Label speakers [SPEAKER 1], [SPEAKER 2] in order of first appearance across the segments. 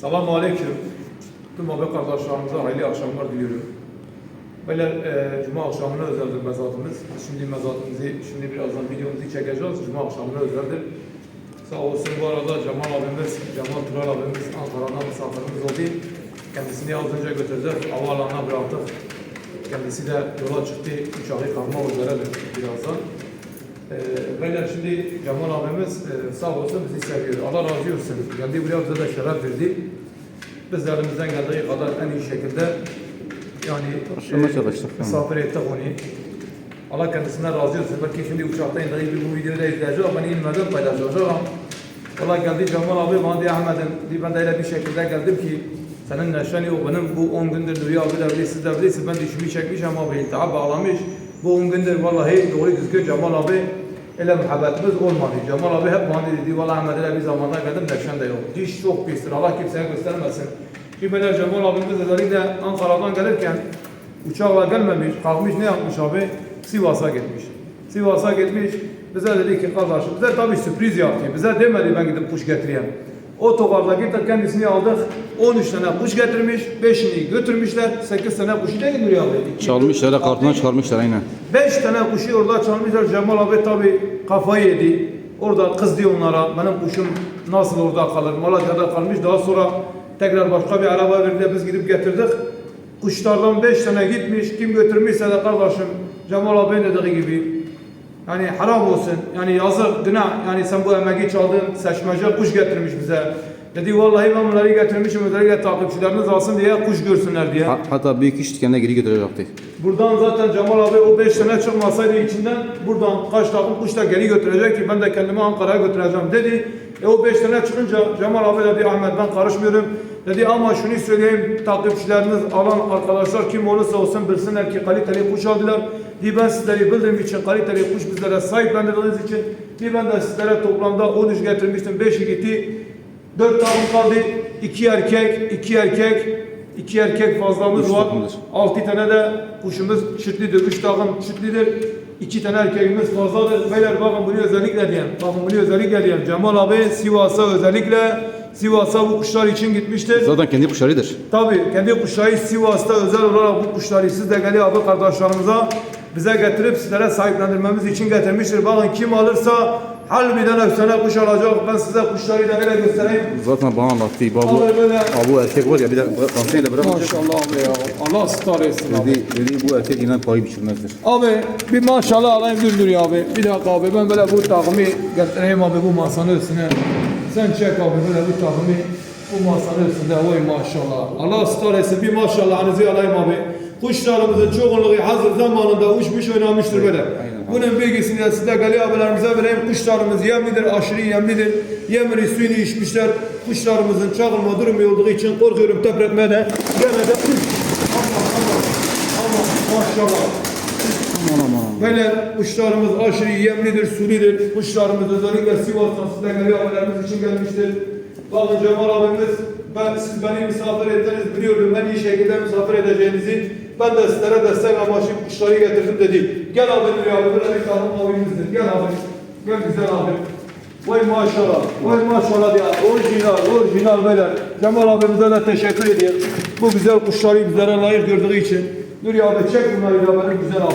[SPEAKER 1] Selamun Aleyküm. Tüm abi kardeşlerimize hayırlı akşamlar diliyorum. Böyle e, Cuma akşamına özeldir mezatımız. Şimdi mezatımızı, şimdi birazdan videomuzu çekeceğiz. Cuma akşamına özeldir. Sağ olsun bu arada Cemal abimiz, Cemal Tural abimiz Ankara'dan misafirimiz oldu. Kendisini az önce götüreceğiz. Havaalanına bıraktık. Kendisi de yola çıktı. Uçağı kalma üzeredir birazdan. Ee, beyler şimdi Cemal abimiz e, sağ olsun bizi seviyor. Allah razı olsun. Geldi buraya bize de şeref verdi. Biz de elimizden geldiği kadar en iyi şekilde yani
[SPEAKER 2] Karşılamaya çalıştık.
[SPEAKER 1] misafir ettik onu. Allah kendisinden razı olsun. Belki şimdi uçakta indiği bir bu videoyu da izleyeceğim. Ben inmeden paylaşacağım. Valla geldi Cemal abi bana diye Ahmet'im diye ben de öyle bir şekilde geldim ki senin neşen yok benim bu 10 gündür abi de bile siz de bilirsiniz ben dişimi çekmişim abi iltihap bağlamış. Bu 10 gündür vallahi doğru düzgün Cemal abi öyle muhabbetimiz olmadı. Cemal abi hep bana dedi valla Ahmet öyle bir zamanda geldim neşen de yok. Diş çok pistir Allah kimseye göstermesin. Şimdi böyle Cemal abimiz özellikle Ankara'dan gelirken uçakla gelmemiş kalkmış ne yapmış abi Sivas'a gitmiş. Sivas'a gitmiş. Bize dedi ki kardeşim bize tabii sürpriz yaptı. Bize demedi ben gidip kuş getireyim. Otogarda gittik kendisini aldık. 13 tane kuş getirmiş. 5'ini götürmüşler. 8 tane kuşu değil mi abi?
[SPEAKER 2] Çalmışlar, da kartına çıkarmışlar aynen.
[SPEAKER 1] 5 tane kuşu orada çalmışlar. Cemal abi tabii kafayı yedi. Orada kızdı onlara. Benim kuşum nasıl orada kalır? Malatya'da kalmış. Daha sonra tekrar başka bir araba verdi. Biz gidip getirdik. Kuşlardan 5 tane gitmiş. Kim götürmüşse de kardeşim Cemal abi dediği gibi yani haram olsun. Yani yazık, günah. Yani sen bu emeği çaldın, seçmece kuş getirmiş bize. Dedi vallahi ben bunları getirmişim özellikle takipçileriniz alsın diye kuş görsünler diye.
[SPEAKER 2] Ha- Hatta büyük iş kendine geri götürecekti.
[SPEAKER 1] Buradan zaten Cemal abi o 5 sene çıkmasaydı içinden buradan kaç takım kuş da geri götürecek ki ben de kendimi Ankara'ya götüreceğim dedi. E o 5 sene çıkınca Cemal abi dedi Ahmet ben karışmıyorum. Dedi ama şunu söyleyeyim takipçileriniz alan arkadaşlar kim olursa olsun bilsinler ki kaliteli kuş aldılar. Diye ben sizleri bildiğim için kaliteli kuş bizlere sahiplendirdiğiniz için diye ben de sizlere toplamda 13 getirmiştim 5'i gitti. 4 takım kaldı. 2 erkek, 2 erkek, 2 erkek fazlamız
[SPEAKER 2] Üç
[SPEAKER 1] var.
[SPEAKER 2] takımdır.
[SPEAKER 1] 6 tane de kuşumuz çiftlidir. 3 takım çiftlidir. 2 tane erkeğimiz fazladır. Beyler bakın bunu özellikle diyen. Bakın bunu özellikle diyen. Cemal abi Sivas'a özellikle Sivas'a bu kuşlar için gitmiştir.
[SPEAKER 2] Zaten kendi kuşlarıdır.
[SPEAKER 1] Tabii kendi kuşları Sivas'ta özel olarak bu kuşları siz de geliyor abi kardeşlerimize bize getirip sizlere sahiplendirmemiz için getirmiştir. Bakın kim alırsa harbiden efsane kuş alacak. Ben size kuşları da öyle göstereyim.
[SPEAKER 2] Zaten bana anlattı. Babu,
[SPEAKER 1] Vallahi böyle-
[SPEAKER 2] bu erkek var ya bir de kanseyle bırakmayacak.
[SPEAKER 1] Maşallah abi ya. Allah star etsin abi.
[SPEAKER 2] Dedi, dedi bu erkek inan payı biçilmezdir.
[SPEAKER 1] Abi bir maşallah alayım dur dur ya abi. Bir dakika abi ben böyle bu takımı getireyim abi bu masanın üstüne. Sen çek abi böyle bu takımı bu masanın üstünde. Vay maşallah. Allah star etsin bir maşallahınızı alayım abi. Kuşlarımızın çoğunluğu hazır zamanında uçmuş oynamıştır böyle. Bunun bilgisini de size Gali abilerimize vereyim. Kuşlarımız yemlidir, aşırı yemlidir. Yemini suyunu içmişler. Kuşlarımızın çakılma durumu olduğu için korkuyorum tepretmeye de. Gene de Allah Allah. Allah maşallah. Böyle kuşlarımız aşırı yemlidir, sunidir. Kuşlarımız özellikle Sivas'tan size geliyor haberlerimiz için gelmiştir. Bakın Cemal abimiz, ben, siz beni misafir ettiniz, biliyorum en iyi şekilde misafir edeceğinizi. Ben de sizlere destek amaçlı kuşları getirdim dedi. Gel abi Nuri abi, böyle bir tanım abimizdir. Gel abi, gel güzel abi. Vay maşallah, vay maşallah ya. Orijinal, orijinal böyle. Cemal abimize de teşekkür ediyorum. Bu güzel kuşları bizlere layık gördüğü için. Nuri abi çek bunları ya benim güzel abi.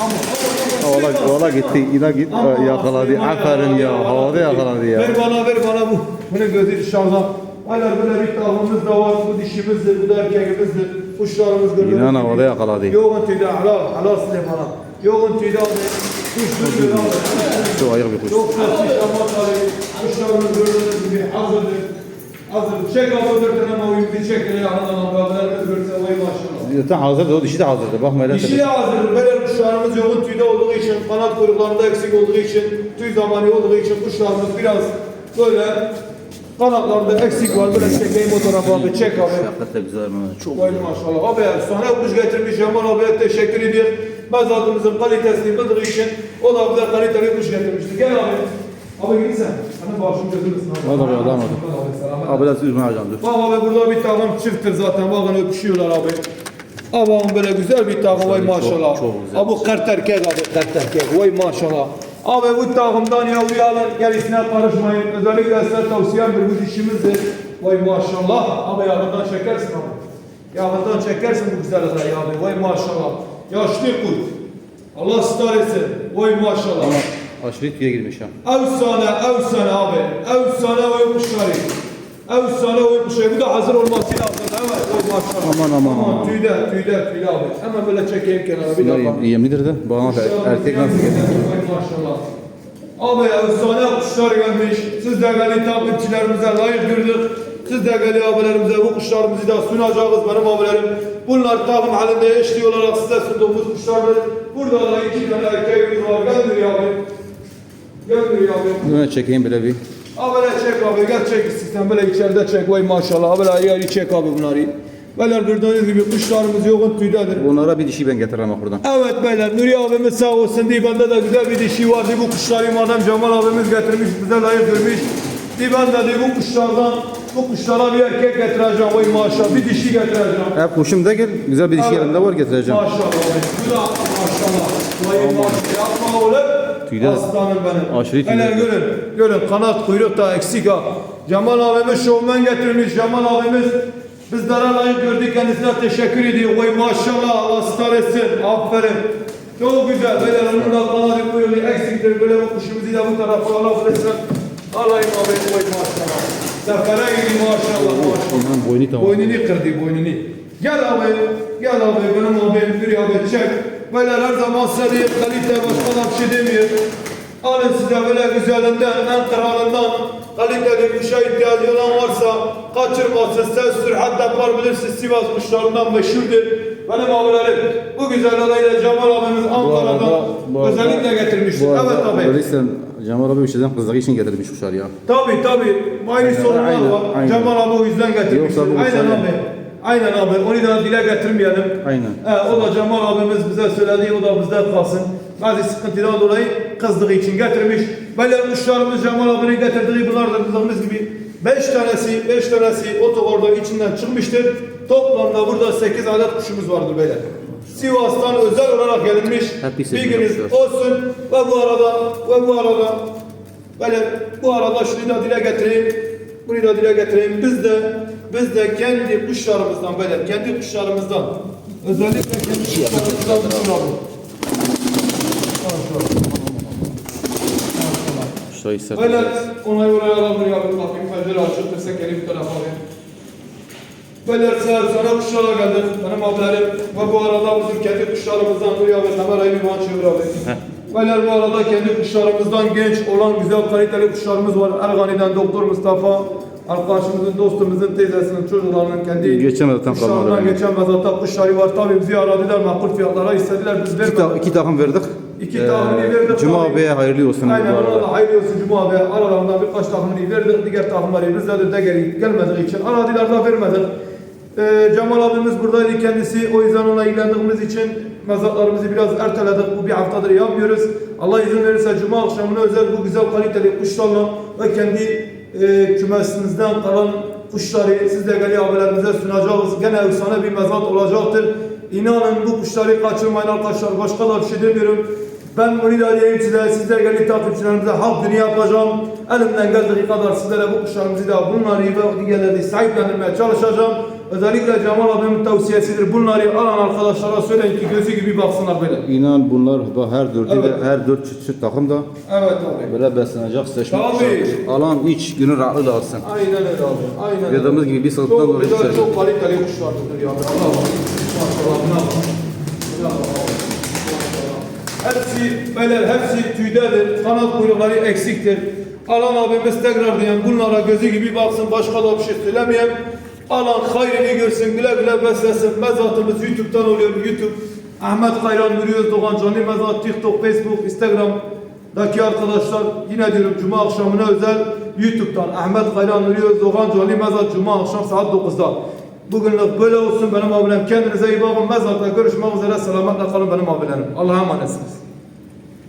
[SPEAKER 1] Ama, ama, ama,
[SPEAKER 2] Valla, valla gitti. İna git
[SPEAKER 1] Ama
[SPEAKER 2] yakaladı.
[SPEAKER 1] Süleyman
[SPEAKER 2] Aferin ya. Havada yakaladı ya.
[SPEAKER 1] Ver bana ver bana bu. Bunu gözü dışarıda. Hala böyle bir tavuğumuz da var. Bu dişimizdir, bu da erkeğimizdir. Kuşlarımız gördüğünüz
[SPEAKER 2] İnan havada yakaladı.
[SPEAKER 1] Yoğun tüyde halal, halal Süleyman'a. Yoğun tüyde abi. Kuş tutuyor abi.
[SPEAKER 2] Şu ayık bir kuş.
[SPEAKER 1] Çok sessiz ama tabii. Kuşlarımız gördüğünüz gibi hazırdır. Hazır. Çek abi dört tane mavimizi çek. Yani anadan haberlerimiz görse vay maşallah.
[SPEAKER 2] Zaten hazırdı. O dişi de hazırdı. Bakma öyle.
[SPEAKER 1] Dişi de hazır. Böyle kuşlarımız yoğun tüyde olduğu için, kanat kuyruklarında eksik olduğu için, tüy zamanı olduğu için kuşlarımız biraz böyle kanatlarında eksik var. Böyle çekeyim o tarafa abi. Çek abi.
[SPEAKER 2] Da güzel. Mehmet. Çok
[SPEAKER 1] Vay maşallah. Abi efsane kuş getirmiş. Yaman abiye teşekkür ediyor. Mezatımızın kalitesini bildiği için o da bize kaliteli kuş getirmişti. Gel abi. Abi git sen. Hani başım götürürsün abi.
[SPEAKER 2] Hadi abi, adam hadi.
[SPEAKER 1] Abi,
[SPEAKER 2] biraz üzme hocam dur.
[SPEAKER 1] Bak abi burada bir takım çifttir zaten. Bakın öpüşüyorlar abi. Abi böyle güzel bir takım vay
[SPEAKER 2] Çok-
[SPEAKER 1] maşallah.
[SPEAKER 2] çok güzel.
[SPEAKER 1] Abi bu kart erkek abi kart erkek vay maşallah. Abi bu takımdan yavruyu alın gerisine karışmayın. Özellikle size tavsiyemdir bu dişimizdir. Vay maşallah. Abi yağından çekersin abi. Yağından çekersin bu güzel adayı abi. Vay maşallah. Yaşlı kurt. Allah star etsin. Vay maşallah.
[SPEAKER 2] Ama aşırı tüye girmiş ha.
[SPEAKER 1] Efsane, efsane abi. Efsane oyun kuşları. Efsane oyun kuşları. Bu da hazır olması lazım. Evet, vay maşallah.
[SPEAKER 2] Aman, aman, aman.
[SPEAKER 1] Tüyde, tüyde, tüyde abi. Hemen böyle çekeyim kenara. Bir dakika.
[SPEAKER 2] Yemlidir de. Bana erkek nasıl gelir?
[SPEAKER 1] Maşallah. Abi efsane kuşlar gelmiş. Siz değerli takipçilerimize layık gördük. Siz değerli abilerimize bu kuşlarımızı da sunacağız benim abilerim. Bunlar takım halinde eşli olarak size sunduğumuz kuşlardır. Burada da iki tane erkeğimiz var. Gel Nuri abi. Gel Nuri abi.
[SPEAKER 2] Bunu çekeyim böyle bir.
[SPEAKER 1] Abi böyle çek abi. Gel çek sistem böyle içeride çek. Vay maşallah. Abi böyle yeri çek abi bunları. Böyle gördüğünüz gibi kuşlarımız yoğun tüydedir.
[SPEAKER 2] Bunlara bir dişi ben getiririm bak buradan.
[SPEAKER 1] Evet beyler Nuri abimiz sağ olsun diye bende de güzel bir dişi vardı. Bu kuşları madem Cemal abimiz getirmiş bize layık görmüş. Diye ben de diye bu kuşlardan bu kuşlara bir erkek getireceğim. Vay maşallah bir dişi getireceğim.
[SPEAKER 2] Hep kuşum da gel. Güzel bir dişi yanında var getireceğim.
[SPEAKER 1] Maşallah. Da maşallah. Vay maşallah. Yapma oğlum.
[SPEAKER 2] Tüyde-
[SPEAKER 1] Aslanım benim.
[SPEAKER 2] Aşırı tüyde.
[SPEAKER 1] Beyler görün. Görün kanat kuyruk da eksik ha. Cemal abimiz şovmen getirmiş. Cemal abimiz bizlere layık gördük. Kendisine teşekkür ediyor. Vay maşallah. Allah star etsin. Aferin. Çok güzel. Beyler onun da kanadı kuyruğu eksiktir. Böyle bu kuşumuzu da bu tarafa alabilirsin. Alayım abi. Vay maşallah. Sefere gibi maşallah. Maşallah.
[SPEAKER 2] İnan boynu tamam.
[SPEAKER 1] Boynunu kırdı boynunu. Gel abi, gel abi benim abim bir abi çek. Böyle her zaman size diye kalite başka bir şey demiyor. Alın size böyle güzelinden, en kralından kaliteli kuşa ihtiyacı olan varsa kaçırmasın. Sen sürhat yapabilirsiniz. Sivas kuşlarından meşhurdur. Benim abilerim bu güzel adayla Cemal abimiz Ankara'dan özellikle
[SPEAKER 2] arada
[SPEAKER 1] Evet abi.
[SPEAKER 2] Öyleyse Cemal abi şeyden kızlığı için getirmiş kuşlar ya.
[SPEAKER 1] Tabi tabi. Aynı sorunlar var.
[SPEAKER 2] aynen.
[SPEAKER 1] Cemal abi o yüzden
[SPEAKER 2] bu
[SPEAKER 1] Aynen abi. Aynen abi. Onu da dile getirmeyelim.
[SPEAKER 2] Aynen.
[SPEAKER 1] He, o da Cemal abimiz bize söyledi. O da bizde kalsın. Bazı sıkıntıdan dolayı kızdığı için getirmiş. Böyle kuşlarımız Cemal abinin getirdiği bunlar da bildiğimiz gibi 5 tanesi, 5 tanesi otogarda içinden çıkmıştır. Toplamda burada 8 adet kuşumuz vardır böyle. Sivas'tan özel olarak gelinmiş.
[SPEAKER 2] Hepsi
[SPEAKER 1] Bilginiz olsun. Ve bu arada ve bu arada Böyle bu arada şunu da dile getireyim. Bunu da dile getireyim. Biz de biz de kendi kuşlarımızdan böyle kendi kuşlarımızdan özellikle kendi kuşlarımızdan kuşlarımızdan.
[SPEAKER 2] Kuşlar ister.
[SPEAKER 1] Böyle onay oraya abi. Bakayım pencere açık desek eli bir tarafa. Böyle seher sana kuşlara geldik. Benim abilerim ve bu arada bizim kendi kuşlarımızdan buraya ve kamerayı bir bana çevir abi. Böyle bu arada kendi kuşlarımızdan genç olan güzel kaliteli kuşlarımız var. Ergani'den Doktor Mustafa, arkadaşımızın, dostumuzun, teyzesinin, çocuklarının kendi
[SPEAKER 2] mezattan kalmadı
[SPEAKER 1] kuşlarından
[SPEAKER 2] yani.
[SPEAKER 1] geçen mezatta kuşları var. Tabii bizi aradılar, makul fiyatlara istediler. Biz
[SPEAKER 2] İki, ta-
[SPEAKER 1] vermedik.
[SPEAKER 2] iki takım verdik.
[SPEAKER 1] İki
[SPEAKER 2] Ee,
[SPEAKER 1] tahmini verdik.
[SPEAKER 2] Cuma
[SPEAKER 1] tabii.
[SPEAKER 2] abiye hayırlı olsun.
[SPEAKER 1] Aynen
[SPEAKER 2] bu arada.
[SPEAKER 1] ona da hayırlı olsun Cuma abi. Aralarında birkaç takımını verdik. Diğer takımları bizde de geri gelmediği için aradılar da vermedik. Ee, Cemal abimiz buradaydı kendisi. O yüzden ona ilgilendiğimiz için mezatlarımızı biraz erteledik. Bu bir haftadır yapmıyoruz. Allah izin verirse Cuma akşamına özel bu güzel kaliteli kuşlarla ve kendi e, kümesinizden kalan kuşları siz de geli abilerimize sunacağız. Gene efsane bir mezat olacaktır. İnanın bu kuşları kaçırmayın arkadaşlar. Başka da bir şey demiyorum. Ben bunu da diyeyim size, sizler gelin takipçilerimize hak dünya yapacağım. Elimden geldiği kadar sizlere bu kuşlarımızı da bunları ve diğerleri sahiplendirmeye çalışacağım. Özellikle Cemal abimin tavsiyesidir. Bunları alan arkadaşlara söyleyin ki gözü gibi baksınlar böyle.
[SPEAKER 2] İnan bunlar bak her dördü
[SPEAKER 1] Evet.
[SPEAKER 2] de her dört çift, çift takım da
[SPEAKER 1] Evet abi.
[SPEAKER 2] böyle beslenecek seçme kuşlar. Alan iç günü rahatlı da alsın.
[SPEAKER 1] Aynen öyle abi. Aynen.
[SPEAKER 2] Dediğimiz gibi bir sınıftan dolayı
[SPEAKER 1] güzel, çok kaliteli kuşlardır ya. Allah Allah. Maşallah. Maşallah. Hepsi, beyler hepsi tüydedir. Kanat kuyrukları eksiktir. Alan abimiz tekrar diyen bunlara gözü gibi baksın. Başka da bir şey söylemeyeyim. Alan hayrını görsün, güle güle beslesin. Mezatımız YouTube'dan oluyor. YouTube. Ahmet Kayran Nuri Özdoğan Canlı Mezat, TikTok, Facebook, Instagram, Daki arkadaşlar yine diyorum Cuma akşamına özel YouTube'dan Ahmet Kayran Nuri Özdoğan Canlı Mezat Cuma akşam saat 9'da. Bugünlük böyle olsun benim abilerim. Kendinize iyi bakın. Mezarda görüşmek üzere. Selametle kalın benim abilerim. Allah'a emanetsiniz.